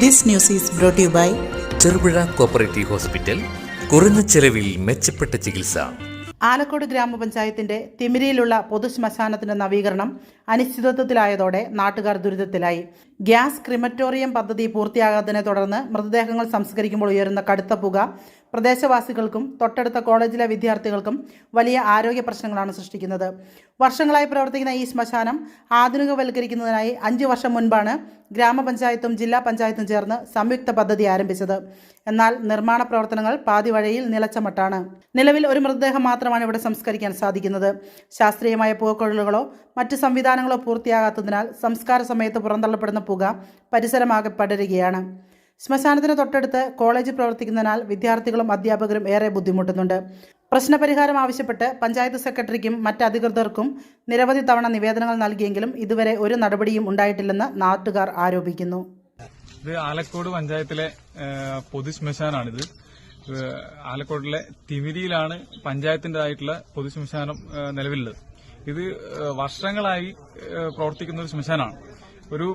This news is brought you by Cherupuzha cooperative hospital കുറഞ്ഞ ചെലവിൽ മെച്ചപ്പെട്ട ചികിത്സ. ആലക്കോട് ഗ്രാമപഞ്ചായത്തിന്റെ തിമിരിയിലുള്ള പൊതുശ്മശാനത്തിന്റെ നവീകരണം അനിശ്ചിതത്വത്തിലായതോടെ നാട്ടുകാർ ദുരിതത്തിലായി. ഗ്യാസ് ക്രിമറ്റോറിയം പദ്ധതി പൂർത്തിയാകാത്തതിനെ തുടർന്ന് മൃതദേഹങ്ങൾ സംസ്കരിക്കുമ്പോൾ ഉയരുന്ന കടുത്ത പുക പ്രദേശവാസികൾക്കും തൊട്ടടുത്ത കോളേജിലെ വിദ്യാർത്ഥികൾക്കും വലിയ ആരോഗ്യ പ്രശ്നങ്ങളാണ് സൃഷ്ടിക്കുന്നത്. വർഷങ്ങളായി പ്രവർത്തിക്കുന്ന ഈ ശ്മശാനം ആധുനികവൽക്കരിക്കുന്നതിനായി അഞ്ച് വർഷം മുൻപാണ് ഗ്രാമപഞ്ചായത്തും ജില്ലാ പഞ്ചായത്തും ചേർന്ന് സംയുക്ത പദ്ധതി ആരംഭിച്ചത്. എന്നാൽ നിർമ്മാണ പ്രവർത്തനങ്ങൾ പാതി വഴിയിൽ നിലച്ച മട്ടാണ്. നിലവിൽ ഒരു മൃതദേഹം മാത്രമാണ് ഇവിടെ സംസ്കരിക്കാൻ സാധിക്കുന്നത്. ശാസ്ത്രീയമായ പുകക്കൊഴലുകളോ മറ്റ് സംവിധാനങ്ങളോ പൂർത്തിയാകാത്തതിനാൽ സംസ്കാര സമയത്ത് പുറന്തള്ളപ്പെടുന്ന പുക പരിസരമാകെ പടരുകയാണ്. ശ്മശാനത്തിന് തൊട്ടടുത്ത് കോളേജ് പ്രവർത്തിക്കുന്നതിനാൽ വിദ്യാർത്ഥികളും അധ്യാപകരും ഏറെ ബുദ്ധിമുട്ടുന്നുണ്ട്. പ്രശ്നപരിഹാരം ആവശ്യപ്പെട്ട് പഞ്ചായത്ത് സെക്രട്ടറിക്കും മറ്റ് അധികൃതർക്കും നിരവധി തവണ നിവേദനങ്ങൾ നൽകിയെങ്കിലും ഇതുവരെ ഒരു നടപടിയും ഉണ്ടായിട്ടില്ലെന്ന് നാട്ടുകാർ ആരോപിക്കുന്നു. ഇത് ആലക്കോട് പഞ്ചായത്തിലെ പൊതു പൊതുശ്മശാനാണിത്. ആലക്കോട്ടിലെ തിമിരിയിലാണ് പഞ്ചായത്തിന്റെതായിട്ടുള്ള പൊതുശ്മശാനം നിലവിലുള്ളത്. ഇത് വർഷങ്ങളായി പ്രവർത്തിക്കുന്ന ഒരു ശ്മശാനമാണ് ഒരു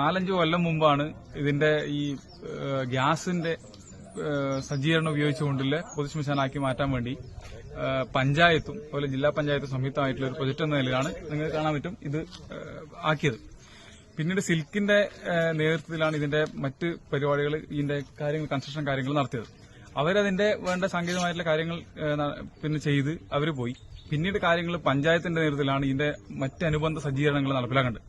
നാലഞ്ച് കൊല്ലം മുമ്പാണ് ഇതിന്റെ ഈ ഗ്യാസിന്റെ സജ്ജീകരണം ഉപയോഗിച്ചുകൊണ്ടുള്ള പൊതുശ്മശാനാക്കി മാറ്റാൻ വേണ്ടി പഞ്ചായത്തും അതുപോലെ ജില്ലാ പഞ്ചായത്തും സംയുക്തമായിട്ടുള്ള ഒരു പ്രൊജക്ട് എന്ന നിലയിലാണ് നിങ്ങൾക്ക് കാണാൻ പറ്റും ഇത് ആക്കിയത്. പിന്നീട് സിൽക്കിന്റെ നേതൃത്വത്തിലാണ് ഇതിന്റെ മറ്റ് പരിപാടികൾ ഇതിന്റെ കാര്യങ്ങൾ കൺസ്ട്രക്ഷൻ കാര്യങ്ങൾ നടത്തിയത്. അവരതിന്റെ വേണ്ട സാങ്കേതികമായിട്ടുള്ള കാര്യങ്ങൾ പിന്നെ ചെയ്ത് അവർ പോയി. പിന്നീട് കാര്യങ്ങൾ പഞ്ചായത്തിന്റെ നേതൃത്വത്തിലാണ് ഇതിന്റെ മറ്റ് അനുബന്ധ സജ്ജീകരണങ്ങൾ നടപ്പിലാക്കേണ്ടത്.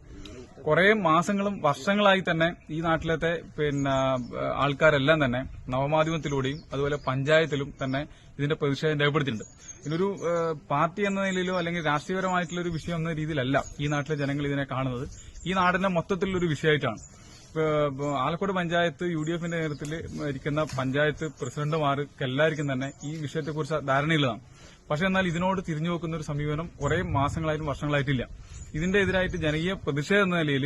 കുറെ മാസങ്ങളും വർഷങ്ങളായി തന്നെ ഈ നാട്ടിലത്തെ പിന്നെ ആൾക്കാരെല്ലാം തന്നെ നവമാധ്യമത്തിലൂടെയും അതുപോലെ പഞ്ചായത്തിലും തന്നെ ഇതിന്റെ പ്രതിഷേധം രേഖപ്പെടുത്തിയിട്ടുണ്ട്. ഇതിനൊരു പാർട്ടി എന്ന നിലയിലോ അല്ലെങ്കിൽ രാഷ്ട്രീയപരമായിട്ടുള്ള ഒരു വിഷയം എന്ന രീതിയിലല്ല ഈ നാട്ടിലെ ജനങ്ങൾ ഇതിനെ കാണുന്നത്. ഈ നാടിന്റെ മൊത്തത്തിലുള്ള ഒരു വിഷയമായിട്ടാണ് ആലക്കോട് പഞ്ചായത്ത് യു ഡി എഫിന്റെ നേതൃത്വത്തിൽ ഇരിക്കുന്ന പഞ്ചായത്ത് പ്രസിഡന്റുമാർക്ക് എല്ലാവർക്കും തന്നെ ഈ വിഷയത്തെക്കുറിച്ച് ധാരണയുള്ളതാണ്. പക്ഷെ എന്നാൽ ഇതിനോട് തിരിഞ്ഞു നോക്കുന്ന ഒരു സമീപനം കുറെ മാസങ്ങളായിട്ടും വർഷങ്ങളായിട്ടില്ല. ഇതിന്റെ എതിരായിട്ട് ജനകീയ പ്രതിഷേധം എന്ന നിലയിൽ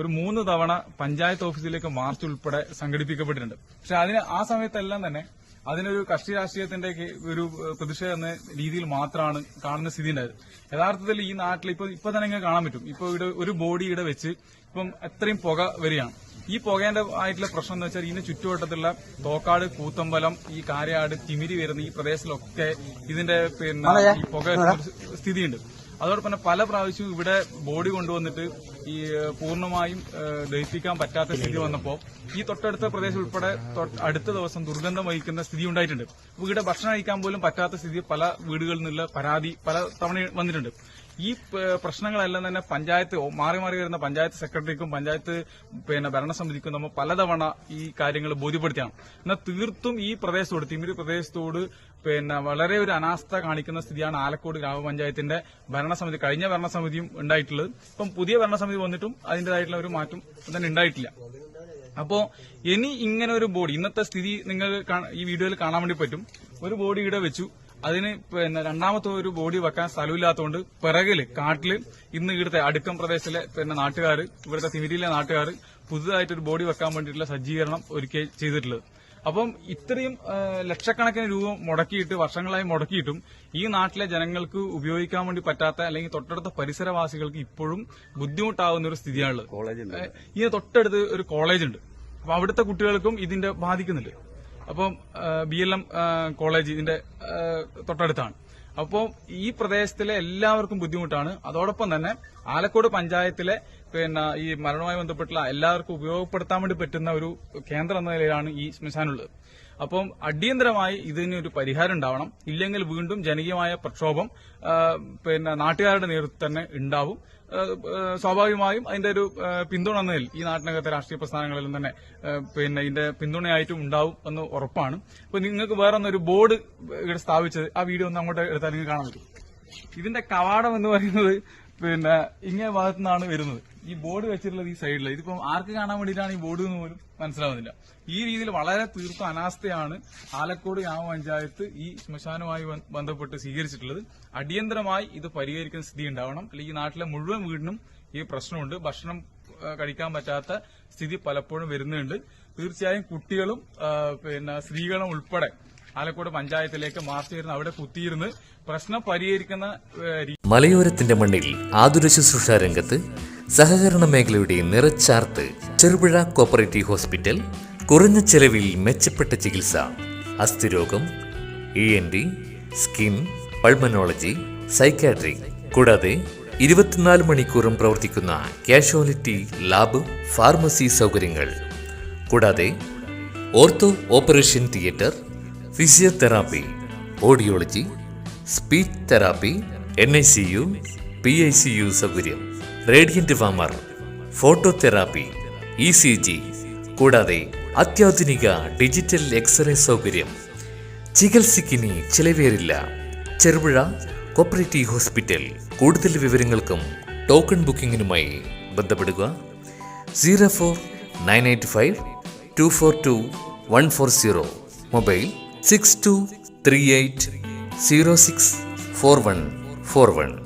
ഒരു മൂന്ന് തവണ പഞ്ചായത്ത് ഓഫീസിലേക്ക് മാർച്ച് ഉൾപ്പെടെ സംഘടിപ്പിക്കപ്പെട്ടിട്ടുണ്ട്. പക്ഷെ അതിന് ആ സമയത്തെല്ലാം തന്നെ അതിനൊരു കക്ഷി രാഷ്ട്രീയത്തിന്റെ ഒരു പ്രതിഷേധ എന്ന രീതിയിൽ മാത്രമാണ് കാണുന്ന സ്ഥിതി ഉണ്ടായത്. യഥാർത്ഥത്തിൽ ഈ നാട്ടിൽ ഇപ്പൊ ഇപ്പൊ തന്നെ ഇങ്ങനെ കാണാൻ പറ്റും. ഇപ്പൊ ഇവിടെ ഒരു ബോഡി ഇവിടെ വെച്ച് ഇപ്പം എത്രയും പുക വരികയാണ്. ഈ പുകേന്റെ ആയിട്ടുള്ള പ്രശ്നം എന്ന് വെച്ചാൽ ഇതിന് ചുറ്റുവട്ടത്തുള്ള തോക്കാട് കൂത്തമ്പലം ഈ കാര്യാട് തിമിരി വരുന്ന ഈ പ്രദേശത്തിലൊക്കെ ഇതിന്റെ പിന്നെ ഈ പുക സ്ഥിതിയുണ്ട്. അതോടൊപ്പം തന്നെ പല പ്രാവശ്യവും ഇവിടെ ബോഡി കൊണ്ടുവന്നിട്ട് ഈ പൂർണമായും ദഹിപ്പിക്കാൻ പറ്റാത്ത സ്ഥിതി വന്നപ്പോൾ ഈ തൊട്ടടുത്ത പ്രദേശം ഉൾപ്പെടെ അടുത്ത ദിവസം ദുർഗന്ധം വഹിക്കുന്ന സ്ഥിതി ഉണ്ടായിട്ടുണ്ട്. ഇവിടെ ഭക്ഷണം കഴിക്കാൻ പോലും പറ്റാത്ത സ്ഥിതി പല വീടുകളിൽ നിന്നുള്ള പരാതി പല തവണ വന്നിട്ടുണ്ട്. ഈ പ്രശ്നങ്ങളെല്ലാം തന്നെ പഞ്ചായത്ത് മാറി മാറി വരുന്ന പഞ്ചായത്ത് സെക്രട്ടറിക്കും പഞ്ചായത്ത് പിന്നെ ഭരണസമിതിക്കും നമ്മൾ പലതവണ ഈ കാര്യങ്ങൾ ബോധ്യപ്പെടുത്തിയാണ്. എന്നാൽ തീർത്തും ഈ പ്രദേശത്തോട് തിമിരി പ്രദേശത്തോട് പിന്നെ വളരെ ഒരു അനാസ്ഥ കാണിക്കുന്ന സ്ഥിതിയാണ് ആലക്കോട് ഗ്രാമപഞ്ചായത്തിന്റെ ഭരണസമിതി കഴിഞ്ഞ ഭരണസമിതിയും ഉണ്ടായിട്ടുള്ളത്. ഇപ്പം പുതിയ ഭരണസമിതി വന്നിട്ടും അതിന്റേതായിട്ടുള്ള ഒരു മാറ്റം തന്നെ ഉണ്ടായിട്ടില്ല. അപ്പോ ഇനി ഇങ്ങനെ ഒരു ബോഡി ഇന്നത്തെ സ്ഥിതി നിങ്ങൾ ഈ വീഡിയോയിൽ കാണാൻ വേണ്ടി പറ്റും. ഒരു ബോഡി ഇവിടെ വെച്ചു. അതിന് പിന്നെ രണ്ടാമത്തെ ഒരു ബോഡി വെക്കാൻ സ്ഥലമില്ലാത്തതുകൊണ്ട് പിറകിൽ കാട്ടിൽ ഇന്ന് ഇവിടുത്തെ അടുക്കം പ്രദേശത്തിലെ പിന്നെ നാട്ടുകാർ ഇവിടുത്തെ തിമിരിയിലെ നാട്ടുകാർ പുതുതായിട്ട് ഒരു ബോഡി വെക്കാൻ വേണ്ടിയിട്ടുള്ള സജ്ജീകരണം ഒരുക്കി ചെയ്തിട്ടുള്ളത്. അപ്പം ഇത്രയും ലക്ഷക്കണക്കിന് രൂപ മുടക്കിയിട്ട് വർഷങ്ങളായി മുടക്കിയിട്ടും ഈ നാട്ടിലെ ജനങ്ങൾക്ക് ഉപയോഗിക്കാൻ വേണ്ടി പറ്റാത്ത അല്ലെങ്കിൽ തൊട്ടടുത്ത പരിസരവാസികൾക്ക് ഇപ്പോഴും ബുദ്ധിമുട്ടാവുന്ന ഒരു സ്ഥിതിയാണുള്ളത്. ഈ തൊട്ടടുത്ത് ഒരു കോളേജ് ഉണ്ട് അപ്പൊ അവിടുത്തെ കുട്ടികൾക്കും ഇതിന്റെ ബാധിക്കുന്നുണ്ട് അപ്പം ബി എൽ എം കോളേജ് ഇതിന്റെ തൊട്ടടുത്താണ്. അപ്പോൾ ഈ പ്രദേശത്തിലെ എല്ലാവർക്കും ബുദ്ധിമുട്ടാണ്. അതോടൊപ്പം തന്നെ ആലക്കോട് പഞ്ചായത്തിലെ പിന്നെ ഈ മരണവുമായി ബന്ധപ്പെട്ടുള്ള എല്ലാവർക്കും ഉപയോഗപ്പെടുത്താൻ വേണ്ടി പറ്റുന്ന ഒരു കേന്ദ്രം എന്ന നിലയിലാണ് ഈ ശ്മശാനുള്ളത്. അപ്പം അടിയന്തരമായി ഇതിന് ഒരു പരിഹാരം ഉണ്ടാവണം. ഇല്ലെങ്കിൽ വീണ്ടും ജനകീയമായ പ്രക്ഷോഭം പിന്നെ നാട്ടുകാരുടെ നേതൃത്വം തന്നെ ഉണ്ടാവും. സ്വാഭാവികമായും അതിന്റെ ഒരു പിന്തുണ എന്നതിൽ ഈ നാട്ടിനകത്തെ രാഷ്ട്രീയ പ്രസ്ഥാനങ്ങളിലും തന്നെ പിന്നെ ഇതിന്റെ പിന്തുണയായിട്ടും ഉണ്ടാവും എന്ന് ഉറപ്പാണ്. അപ്പൊ നിങ്ങൾക്ക് വേറെ ഒന്നൊരു ബോർഡ് ഇവിടെ സ്ഥാപിച്ചത് ആ വീഡിയോ ഒന്ന് അങ്ങോട്ട് എടുത്താൽ നിങ്ങൾക്ക് കാണാൻ പറ്റും. ഇതിന്റെ കവാടം എന്ന് പറയുന്നത് പിന്നെ ഇങ്ങനെ ഭാഗത്തു നിന്നാണ് വരുന്നത്. ഈ ബോർഡ് വെച്ചിട്ടുള്ളത് ഈ സൈഡിൽ ഇതിപ്പം ആർക്ക് കാണാൻ വേണ്ടിയിട്ടാണ് ഈ ബോർഡ് എന്ന് പോലും മനസ്സിലാവുന്നില്ല. ഈ രീതിയിൽ വളരെ തീർത്ത അനാസ്ഥയാണ് ആലക്കോട് ഗ്രാമപഞ്ചായത്ത് ഈ ശ്മശാനവുമായി ബന്ധപ്പെട്ട് സ്വീകരിച്ചിട്ടുള്ളത്. അടിയന്തരമായി ഇത് പരിഹരിക്കുന്ന സ്ഥിതി ഉണ്ടാവണം. അല്ലെങ്കിൽ ഈ നാട്ടിലെ മുഴുവൻ വീടിനും ഈ പ്രശ്നമുണ്ട്. ഭക്ഷണം കഴിക്കാൻ പറ്റാത്ത സ്ഥിതി പലപ്പോഴും വരുന്നുണ്ട്. തീർച്ചയായും കുട്ടികളും പിന്നെ സ്ത്രീകളും ഉൾപ്പെടെ ആലക്കോട് പഞ്ചായത്തിലേക്ക് മാർച്ച് അവിടെ കുത്തിയിരുന്ന് പ്രശ്നം പരിഹരിക്കുന്ന മലയോരത്തിന്റെ മണ്ണിൽ ആതുര ശുശ്രൂഷ രംഗത്ത് സഹകരണ മേഖലയുടെ നിറച്ചാർത്ത് ചെറുപുഴ കോപ്പറേറ്റീവ് ഹോസ്പിറ്റൽ കുറഞ്ഞ ചെലവിൽ മെച്ചപ്പെട്ട ചികിത്സ അസ്ഥിരോഗം E N T skin pulmonology psychiatry കൂടാതെ ഇരുപത്തിനാല് മണിക്കൂറും പ്രവർത്തിക്കുന്ന കാഷ്വാലിറ്റി ലാബ് ഫാർമസി സൗകര്യങ്ങൾ. കൂടാതെ ortho operation theatre physiotherapy audiology speech therapy N I C U P I C U സൗകര്യം. Radiant warmer phototherapy E C G കൂടാതെ അത്യാധുനിക ഡിജിറ്റൽ എക്സ്റേ സൗകര്യം. ചികിത്സയ്ക്കിനി ചിലവേറില്ല. Cherupuzha cooperative hospital. കൂടുതൽ വിവരങ്ങൾക്കും ടോക്കൺ ബുക്കിംഗിനുമായി ബന്ധപ്പെടുക. Zero four nine eight five two four two one four zero. Mobile six two three eight zero six four one four one.